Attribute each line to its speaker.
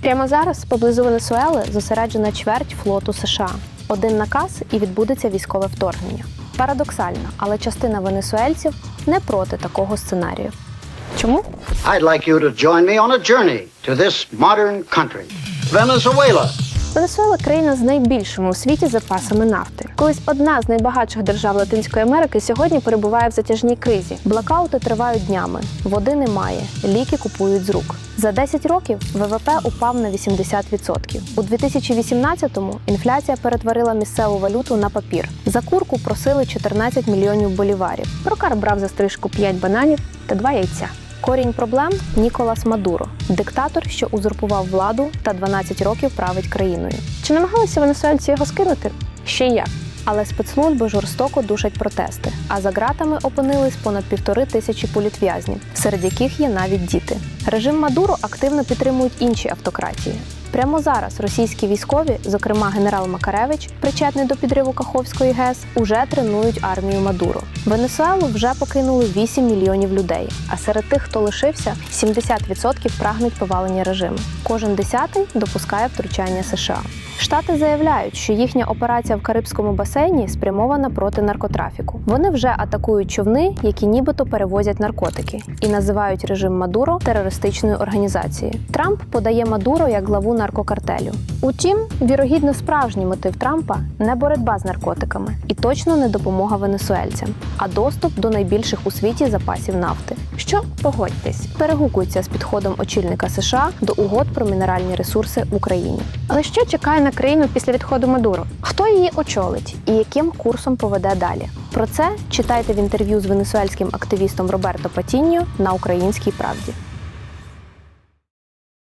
Speaker 1: Прямо зараз поблизу Венесуели зосереджена чверть флоту США. Один наказ і відбудеться військове вторгнення. Парадоксально, але частина венесуельців не проти такого сценарію. Чому?
Speaker 2: I'd like you to join me on a journey to this modern country, Venezuela.
Speaker 1: Венесуела країна з найбільшими у світі запасами нафти. Колись одна з найбагатших держав Латинської Америки сьогодні перебуває в затяжній кризі. Блокаути тривають днями, води немає, ліки купують з рук. За 10 років ВВП упав на 80%. У 2018-му інфляція перетворила місцеву валюту на папір. За курку просили 14 мільйонів боліварів. Прокар брав за стрижку 5 бананів та 2 яйця. Корінь проблем Ніколас Мадуро, диктатор, що узурпував владу та 12 років править країною. Чи намагалися венесуельці його скинути? Ще як. Але спецслужби жорстоко душать протести. А за ґратами опинились понад півтори тисячі політв'язнів, серед яких є навіть діти. Режим Мадуро активно підтримують інші автократії. Прямо зараз російські військові, зокрема генерал Макаревич, причетний до підриву Каховської ГЕС, уже тренують армію Мадуро. Венесуелу вже покинули 8 мільйонів людей. А серед тих, хто лишився, 70% прагнуть повалення режиму. Кожен десятий допускає втручання США. Штати заявляють, що їхня операція в Карибському басейні спрямована проти наркотрафіку. Вони вже атакують човни, які нібито перевозять наркотики, і називають режим Мадуро терористичною організацією. Трамп подає Мадуро як главу наркокартелю. Утім, вірогідно, справжній мотив Трампа не боротьба з наркотиками і точно не допомога венесуельцям, а доступ до найбільших у світі запасів нафти. Що погодьтесь, перегукується з підходом очільника США до угод про мінеральні ресурси в Україні. Але що чекає на країну після відходу Мадуро? Хто її очолить і яким курсом поведе далі? Про це читайте в інтерв'ю з венесуельським активістом Роберто Патіньо на українській правді.